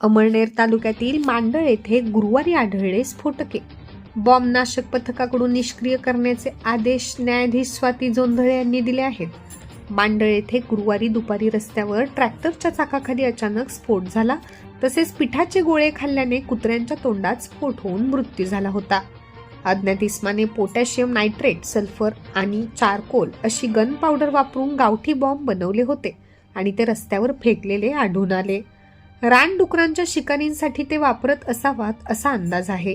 अमळनेर तालुक्यातील मांडळ येथे गुरुवारी आढळले स्फोटके. बॉम्बनाशक पथकाकडून निष्क्रिय करण्याचे आदेश न्यायाधीश स्वाती जोंधळे यांनी दिले आहेत. मांडळ येथे गुरुवारी दुपारी रस्त्यावर ट्रॅक्टरच्या चाकाखाली अचानक स्फोट झाला. तसेच पिठाचे गोळे खाल्ल्याने कुत्र्यांच्या तोंडात स्फोट होऊन मृत्यू झाला होता. अज्ञात इस्माने पोटॅशियम नायट्रेट सल्फर आणि चारकोल अशी गन पावडर वापरून गावठी बॉम्ब बनवले होते आणि ते रस्त्यावर फेकलेले आढळून आले. रानडुकरांच्या शिकारींसाठी ते वापरत असावात असा अंदाज आहे.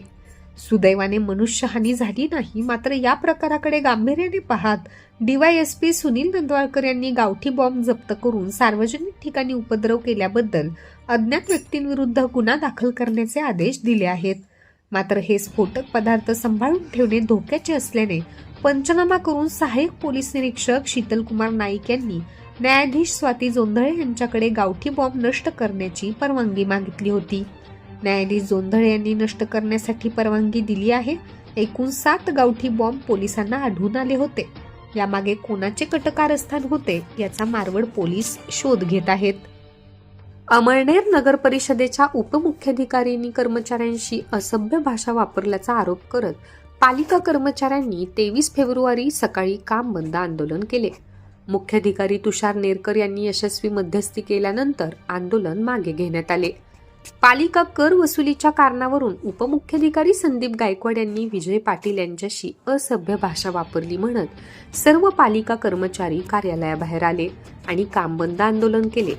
सुदैवाने मनुष्यहानी झाली नाही मात्र या प्रकाराकडे गांभीर्याने पाहत डीवायएसपी सुनील नंदवाळकर यांनी गावठी बॉम्ब जप्त करून सार्वजनिक ठिकाणी उपद्रव केल्याबद्दल अज्ञात व्यक्तींविरुद्ध गुन्हा दाखल करण्याचे आदेश दिले आहेत. मात्र हे स्फोटक पदार्थ सांभाळून ठेवणे धोक्याचे असल्याने पंचनामा करून सहाय्यक पोलीस निरीक्षक शीतलकुमार नाईक यांनी न्यायाधीश स्वाती जोंधळे यांच्याकडे गावठी बॉम्ब नष्ट करण्याची परवानगी मागितली होती. न्यायाधीश जोंधळे यांनी नष्ट करण्यासाठी परवानगी दिली आहे. एकूण सात गावठी बॉम्ब पोलिसांना आढळून आले होते. यामागे कोणाचे कटकारस्थान होते याचा मारवड पोलीस शोध घेत आहेत. अमळनेर नगर परिषदेच्या उपमुख्याधिकाऱ्यांनी कर्मचाऱ्यांशी असभ्य भाषा वापरल्याचा आरोप करत पालिका कर्मचाऱ्यांनी तेवीस फेब्रुवारी सकाळी काम बंद आंदोलन केले. मुख्याधिकारी तुषार नेरकर यांनी यशस्वी मध्यस्थी केल्यानंतर आंदोलन मागे घेण्यात आले. पालिका कर वसुलीच्या कारणावरून उपमुख्याधिकारी संदीप गायकवाड यांनी विजय पाटील यांच्याशी असभ्य भाषा वापरली म्हणत सर्व पालिका कर्मचारी कार्यालयाबाहेर आले आणि काम बंद आंदोलन केले.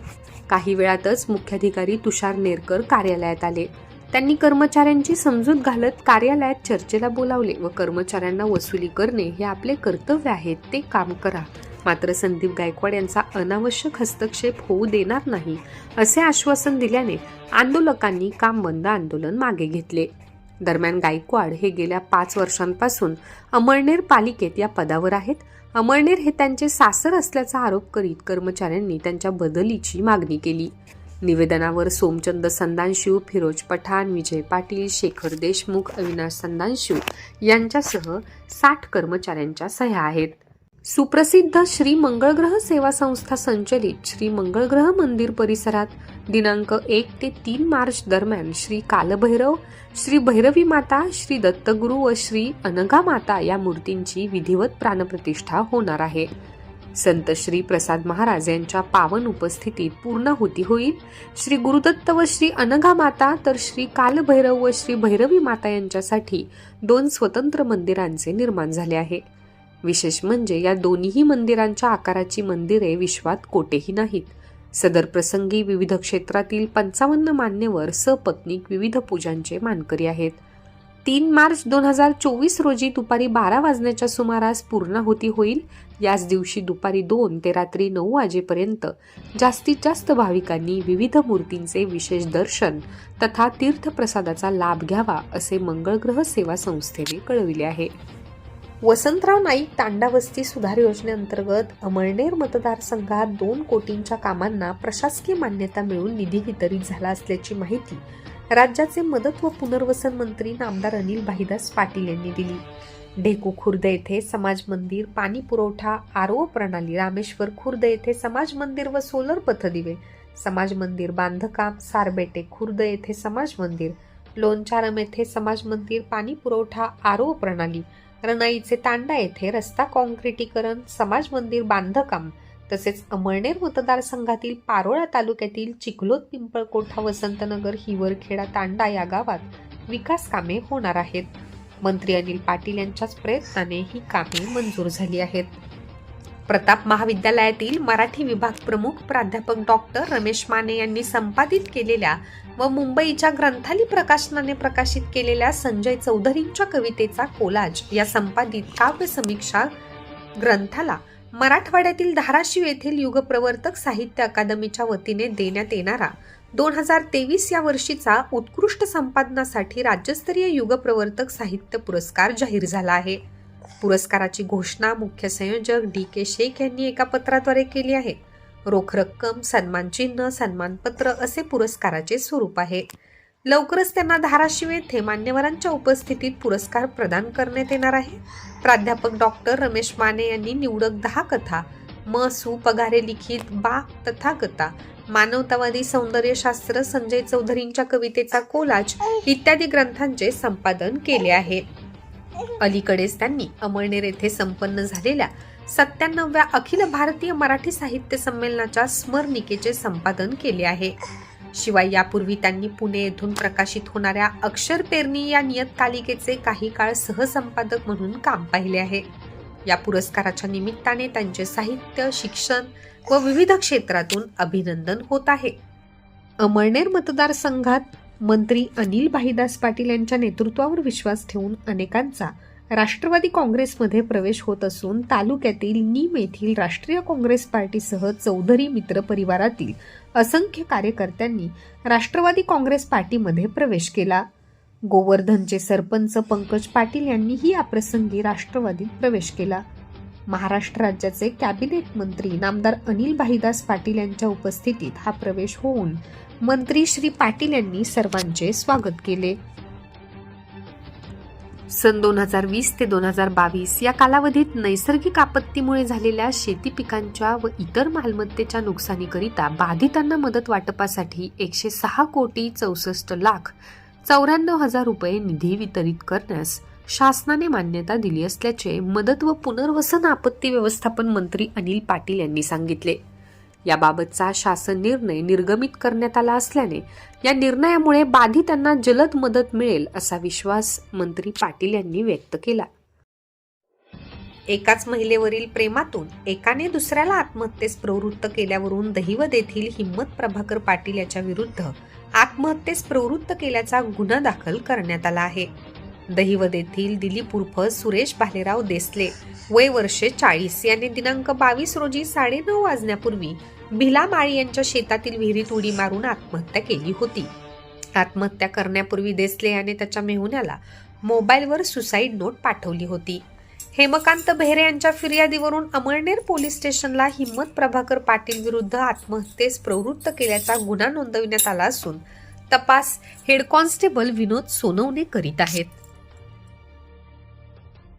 काही वेळातच मुख्याधिकारी तुषार नेरकर कार्यालयात आले. त्यांनी कर्मचाऱ्यांची समजूत घालत कार्यालयात चर्चेला बोलावले व कर्मचाऱ्यांना वसुली करणे हे आपले कर्तव्य आहे ते काम करा. मात्र संदीप गायकवाड यांचा अनावश्यक हस्तक्षेप होऊ देणार नाही असे आश्वासन दिल्याने आंदोलकांनी काम बंद आंदोलन मागे घेतले. दरम्यान गायकवाड हे गेल्या पाच वर्षांपासून अमळनेर पालिकेत या पदावर आहेत. अमळनेर हे त्यांचे सासर असल्याचा आरोप करीत कर्मचाऱ्यांनी त्यांच्या बदलीची मागणी केली. निवेदनावर सोमचंद संदानशिव फिरोज पठाण विजय पाटील शेखर देशमुख अविनाश संदानशिव यांच्यासह साठ कर्मचाऱ्यांच्या सह्या आहेत. सुप्रसिद्ध श्री मंगळग्रह सेवा संस्था संचलित श्री मंगळग्रह मंदिर परिसरात दिनांक एक ते तीन मार्च दरम्यान श्री कालभैरव श्री भैरवी माता श्री दत्तगुरु व श्री अनगा माता या मूर्तींची विधिवत प्राणप्रतिष्ठा होणार आहे. संत श्री प्रसाद महाराज यांच्या पावन उपस्थितीत पूर्णाहुती होईल. श्री गुरुदत्त व श्री अनघा माता तर श्री कालभैरव व श्री भैरवी माता यांच्यासाठी दोन स्वतंत्र मंदिरांचे निर्माण झाले आहे. विशेष म्हणजे या दोन्ही मंदिरांच्या आकाराची मंदिरे विश्वात कोठेही नाहीत. सदर प्रसंगी विविध क्षेत्रातील पंचावन्न मान्यवर सपत्नीक विविध पूजांचे मानकरी आहेत. तीन मार्च दोन हजार चोवीस रोजी दुपारी बारा वाजण्याच्या सुमारास पूर्णाहुती होईल. याच दिवशी दुपारी दोन ते रात्री नऊ वाजेपर्यंत जास्तीत जास्त भाविकांनी विविध मूर्तींचे विशेष दर्शन तथा तीर्थप्रसादाचा लाभ घ्यावा असे मंगळग्रह सेवा संस्थेने कळविले आहे. वसंतराव नाईक तांडावस्ती सुधार योजनेअंतर्गत अमळनेर मतदारसंघात दोन कोटींच्या कामांना प्रशासकीय मान्यता मिळून निधी वितरित झाला असल्याची माहिती राज्याचे मदत व पुनर्वसन मंत्री नामदार अनिल भाईदास पाटील यांनी दिली. ढेकू खुर्द येथे समाज मंदिर पाणी पुरवठा आरो प्रणाली रामेश्वर खुर्द येथे समाज मंदिर व सोलर पथदिवे समाज मंदिर बांधकाम सारबेटे खुर्द येथे समाज मंदिर लोणचारम येथे समाज मंदिर पाणी पुरवठा आरो प्रणाली रणाईचे तांडा येथे रस्ता कॉन्क्रिटीकरण समाज मंदिर बांधकाम तसेच अमळनेर मतदारसंघातील पारोळा तालुक्यातील चिखलोद पिंपळकोठा वसंतनगर हिवरखेडा तांडा या गावात विकास कामे होणार आहेत. मंत्री अनिल पाटील यांच्याच प्रयत्नाने ही कामे मंजूर झाली आहेत. प्रताप महाविद्यालयातील मराठी विभाग प्रमुख प्राध्यापक डॉक्टर रमेश माने यांनी संपादित केलेल्या व मुंबईच्या ग्रंथाली प्रकाशनाने प्रकाशित केलेल्या संजय चौधरींच्या कवितेचा कोलाज या संपादित काव्य समीक्षा ग्रंथाला मराठवाड्यातील धाराशिव येथील युगप्रवर्तक साहित्य अकादमीच्या वतीने देण्यात येणारा दोन हजार तेवीस या वर्षीचा उत्कृष्ट संपादनासाठी राज्यस्तरीय युगप्रवर्तक साहित्य पुरस्कार जाहीर झाला आहे. पुरस्काराची घोषणा मुख्य संयोजक डी के शेख यांनी एका पत्राद्वारे केली आहे. रोख रक्कम सन्मानचिन्ह सन्मानपत्र असे पुरस्काराचे स्वरूप आहे. लवकरच त्यांना धाराशिव येथे मान्यवरांच्या उपस्थितीत पुरस्कार प्रदान करण्यात येणार आहे. प्राध्यापक डॉक्टर रमेश माने यांनी निवडक दहा कथा म सु पगारे लिखित बा तथागता मानवतावादी सौंदर्यशास्त्र संजय चौधरींच्या कवितेचा कोलाज इत्यादी ग्रंथांचे संपादन केले आहे. अलीकडेच त्यांनी अमळनेर येथे संपन्न झालेल्या सत्त्याण्णव्या अखिल भारतीय मराठी साहित्य संमेलनाच्या स्मरणिकेचे संपादन केले आहे. शिवाय यापूर्वी त्यांनी पुणे येथून प्रकाशित होणाऱ्या अक्षर पेरणी या नियतकालिकेचे काही काळ सहसंपादक म्हणून काम पाहिले आहे. या पुरस्काराच्या निमित्ताने त्यांचे साहित्य शिक्षण व विविध क्षेत्रातून अभिनंदन होत आहे. अमळनेर मतदारसंघात मंत्री अनिल भाईदास पाटील यांच्या नेतृत्वावर विश्वास ठेवून अनेकांचा राष्ट्रवादी काँग्रेसमध्ये प्रवेश होत असून तालुक्यातील नीम येथील राष्ट्रीय काँग्रेस पार्टीसह चौधरी मित्र परिवारातील असंख्य कार्यकर्त्यांनी राष्ट्रवादी काँग्रेस पार्टीमध्ये प्रवेश केला. गोवर्धनचे सरपंच पंकज पाटील यांनीही याप्रसंगी राष्ट्रवादीत प्रवेश केला. महाराष्ट्र राज्याचे कॅबिनेट मंत्री नामदार अनिल भाईदास पाटील यांच्या उपस्थितीत हा प्रवेश होऊन मंत्री श्री पाटील यांनी सर्वांचे स्वागत केले. सन दोन हजार वीस ते दोन हजार बावीस या कालावधीत नैसर्गिक आपत्तीमुळे झालेल्या शेती पिकांच्या व इतर मालमत्तेच्या नुकसानीकरिता बाधितांना मदत वाटपासाठी एकशे सहा कोटी चौसष्ट लाख चौऱ्याण्णव हजार रुपये निधी वितरित करण्यास शासनाने मान्यता दिली असल्याचे मदत व पुनर्वसन आपत्ती व्यवस्थापन मंत्री अनिल पाटील यांनी सांगितले. याबाबतचा शासन निर्णय निर्गमित करण्यात आला असल्याने या निर्णयामुळे बाधितांना जलद मदत मिळेल असा विश्वास मंत्री पाटील यांनी व्यक्त केला. एकाच महिलेवरील प्रेमातून एकाने दुसऱ्याला आत्महत्येस प्रवृत्त केल्यावरून दहिवद येथील हिम्मत प्रभाकर पाटील याच्या विरुद्ध आत्महत्येस प्रवृत्त केल्याचा गुन्हा दाखल करण्यात आला आहे. दहिवद येथील दिलीप उर्फ सुरेश भालेराव देसले. वय वर्षे चाळीस. यांनी दिनांक बावीस रोजी साडेनऊ वाजण्यापूर्वी भिला माळी यांच्या शेतातील विहिरीत उडी मारून आत्महत्या केली होती. आत्महत्या करण्यापूर्वी देसले याने त्याच्या मेहुण्याला मोबाईलवर सुसाईड नोट पाठवली होती. हेमकांत बेहरे यांच्या फिर्यादीवरून अमळनेर पोलीस स्टेशनला हिम्मत प्रभाकर पाटील विरुद्ध आत्महत्येस प्रवृत्त केल्याचा गुन्हा नोंदविण्यात आला असून तपास हेड कॉन्स्टेबल विनोद सोनवणे करीत आहेत.